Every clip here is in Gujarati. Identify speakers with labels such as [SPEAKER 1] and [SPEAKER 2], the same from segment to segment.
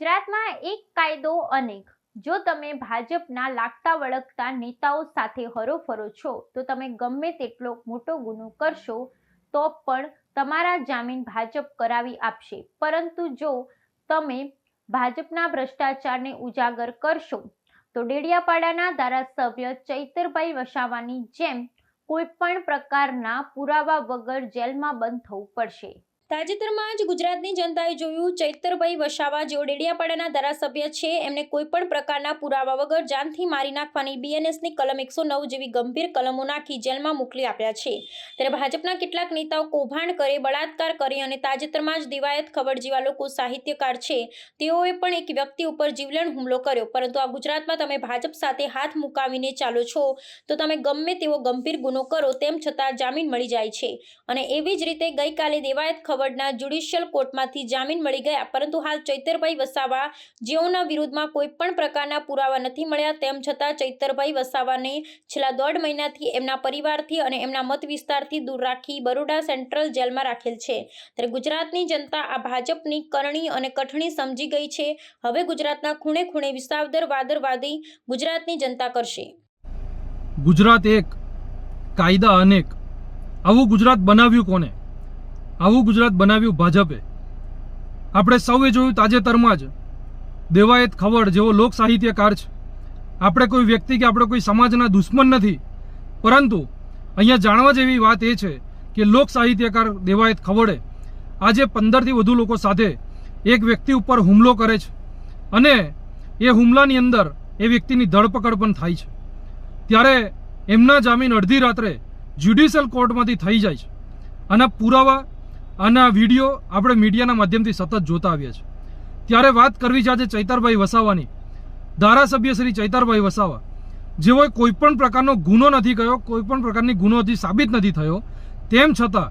[SPEAKER 1] ગુજરાતમાં એક કાયદો અનેક. જો તમે ભાજપના લાગતા વળગતા નેતાઓ સાથે હરોફરો છો, તો તમે ગમે તેટલો મોટો ગુનો કરશો, તો પણ તમારા જામીન ભાજપ કરાવી આપશે. પરંતુ જો તમે ભાજપના ભ્રષ્ટાચારને ઉજાગર કરશો, તો ડેડિયાપાડાના ધારાસભ્ય ચૈતરભાઈ વસાવાની જેમ કોઈ પણ પ્રકારના પુરાવા વગર જેલમાં બંધ થવું પડશે. તાજેતરમાં જ ગુજરાતની જનતાએ જોયું, ચૈતરભાઈ વસાવા જેઓ ડેડિયાપાડાના ધારાસભ્ય છે, એમને કોઈપણ પ્રકારના પુરાવા વગર જાનથી મારી નાખવાની બીએનએસની કલમ એકસો નવ જેવી ગંભીર કલમો નાખી જેલમાં મોકલી આપ્યા છે. ત્યારે ભાજપના કેટલાક નેતાઓ કૌભાંડ કરે, બળાત્કાર કરે અને તાજેતરમાં જ દિવાયત ખબર જેવા લોકો સાહિત્યકાર છે. તેઓએ પણ એક વ્યક્તિ ઉપર જીવલેણ હુમલો કર્યો, પરંતુ આ ગુજરાતમાં તમે ભાજપ સાથે હાથ મુકાવીને ચાલો છો, તો તમે ગમે તેવો ગંભીર ગુનો કરો, તેમ છતાં જામીન મળી જાય છે. અને એવી જ રીતે ગઈકાલે દેવાયત ખબરના જ્યુડિશિયલ કોર્ટમાંથી જામીન મળી ગયા. પરંતુ હાલ ચૈતરભાઈ વસાવા જેઓના વિરુદ્ધમાં કોઈ પણ પ્રકારના પુરાવા નથી મળ્યા, તેમ છતાં ચૈતરભાઈ વસાવાને છેલ્લા દોઢ મહિનાથી એમના પરિવારથી અને એમના મત વિસ્તારથી દૂર રાખી બરોડા સેન્ટ્રલ જેલમાં રાખેલ છે. ત્યારે ગુજરાતની જનતા આ ભાજપની કરણી અને કઠણી સમજી ગઈ છે. હવે ગુજરાતના ખૂણે ખૂણે વિસાવદર વાદરવાદી ગુજરાતની જનતા કરશે.
[SPEAKER 2] ગુજરાત એક, કાયદા અનેક. આવું ગુજરાત બનાવ્યું કોને? આવું ગુજરાત બનાવ્યું ભાજપે. આપણે સૌએ જોયું તાજેતરમાં જ. દેવાયત ખવડ જેવો લોક સાહિત્યકાર છે. આપણે કોઈ વ્યક્તિ કે આપણે કોઈ સમાજના દુશ્મન નથી. પરંતુ અહીંયા જાણવા જેવી વાત એ છે કે લોક સાહિત્યકાર દેવાયત ખવડે આજે પંદરથી વધુ લોકો સાથે એક વ્યક્તિ ઉપર હુમલો કરે છે. અને એ હુમલાની અંદર એ વ્યક્તિની ધરપકડ પણ થાય છે. ત્યારે એમના જામીન અડધી રાત્રે જ્યુડિશિયલ કોર્ટમાંથી થઈ જાય છે. આના પુરાવા આના વીડિયો આપણે મીડિયાના માધ્યમથી સતત જોતા આવ્યા છે ત્યારે વાત કરવી છે આજે ચૈતરભાઈ વસાવાની, ધારાસભ્ય શ્રી ચૈતરભાઈ વસાવા. જેઓએ કોઈપણ પ્રકારનો ગુનો નથી કર્યો કોઈપણ પ્રકારની ગુનો હજી સાબિત નથી થયો, તેમ છતાં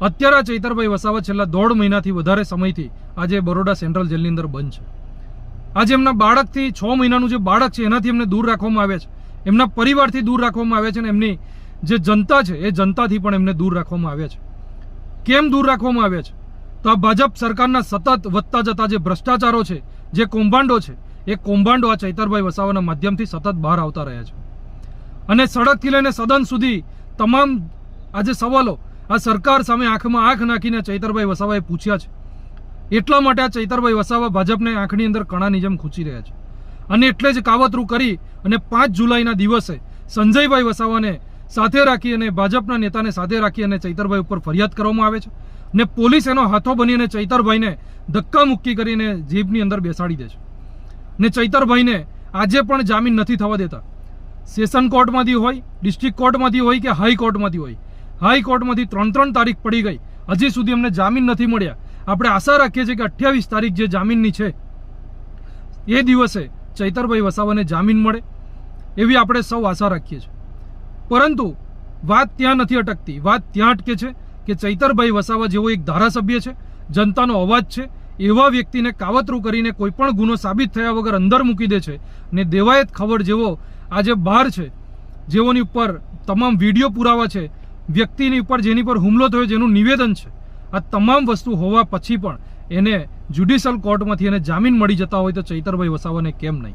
[SPEAKER 2] અત્યારે આ ચૈતરભાઈ વસાવા છેલ્લા દોઢ મહિનાથી વધારે સમયથી આજે બરોડા સેન્ટ્રલ જેલની અંદર બંધ છે. આજે એમના બાળકથી છ મહિનાનું જે બાળક છે, એનાથી એમને દૂર રાખવામાં આવે છે. એમના પરિવારથી દૂર રાખવામાં આવે છે અને એમની જે જનતા છે, એ જનતાથી પણ એમને દૂર રાખવામાં આવે છે. કેમ દૂર રાખવામાં આવે છે? તો આ ભાજપ સરકારના સતત વધતા જતા જે ભ્રષ્ટાચારો છે, જે કૌભાંડો છે, એ કૌભાંડો આ ચૈતરભાઈ વસાવાના માધ્યમથી સતત બહાર આવતા રહ્યા છે. અને સડકથી લઈને સદન સુધી તમામ આજે સવાલો આ સરકાર સામે આંખમાં આંખ નાખીને ચૈતરભાઈ વસાવાએ પૂછ્યા છે. એટલા માટે આ ચૈતરભાઈ વસાવા ભાજપને આંખની અંદર કણાની જેમ ખૂંચી રહ્યા છે. અને એટલે જ કાવતરું કરી અને પાંચ જુલાઈના દિવસે સંજયભાઈ વસાવાને સાથે રાખી અને ભાજપના નેતાને સાથે રાખી અને ચૈતરભાઈ ઉપર ફરિયાદ કરવામાં આવે છે ને પોલીસ એનો હાથો બની અને ચૈતરભાઈને ધક્કા મુક્કી કરીને જીપની અંદર બેસાડી દે છે. ને ચૈતરભાઈને આજે પણ જામીન નથી થવા દેતા. સેશન કોર્ટમાંથી હોય, ડિસ્ટ્રિક્ટ કોર્ટમાંથી હોય કે હાઈ કોર્ટમાંથી હોય. હાઈકોર્ટમાંથી ત્રણ ત્રણ તારીખ પડી ગઈ. હજી સુધી અમને જામીન નથી મળ્યા. આપણે આશા રાખીએ છીએ કે અઠ્યાવીસ તારીખ જે જામીનની છે, એ દિવસે ચૈતરભાઈ વસાવાને જામીન મળે. એવી આપણે સૌ આશા રાખીએ છીએ. પરંતુ વાત ત્યાં નથી અટકતી. વાત ત્યાં અટકે છે કે ચૈતરભાઈ વસાવા જેવો એક ધારાસભ્ય છે, જનતાનો અવાજ છે, એવા વ્યક્તિને કાવતરું કરીને કોઈ પણ ગુનો સાબિત થયા વગર અંદર મૂકી દે છે ને દેવાયત ખબર જેવો આજે બહાર છે, જેઓની ઉપર તમામ વીડિયો પુરાવા છે, વ્યક્તિની ઉપર જેની પર હુમલો થયો જેનું નિવેદન છે. આ તમામ વસ્તુ હોવા પછી પણ એને જ્યુડિશિયલ કોર્ટમાંથી એને જામીન મળી જતા હોય તો ચૈતરભાઈ વસાવાને કેમ નહીં?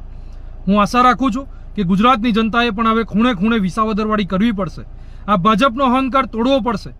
[SPEAKER 2] હું આશા રાખું છું કે ગુજરાતની જનતાએ પણ હવે ખૂણે ખૂણે વિસાવદરવાળી કરવી પડશે. આ ભાજપનો અહંકાર તોડવો પડશે.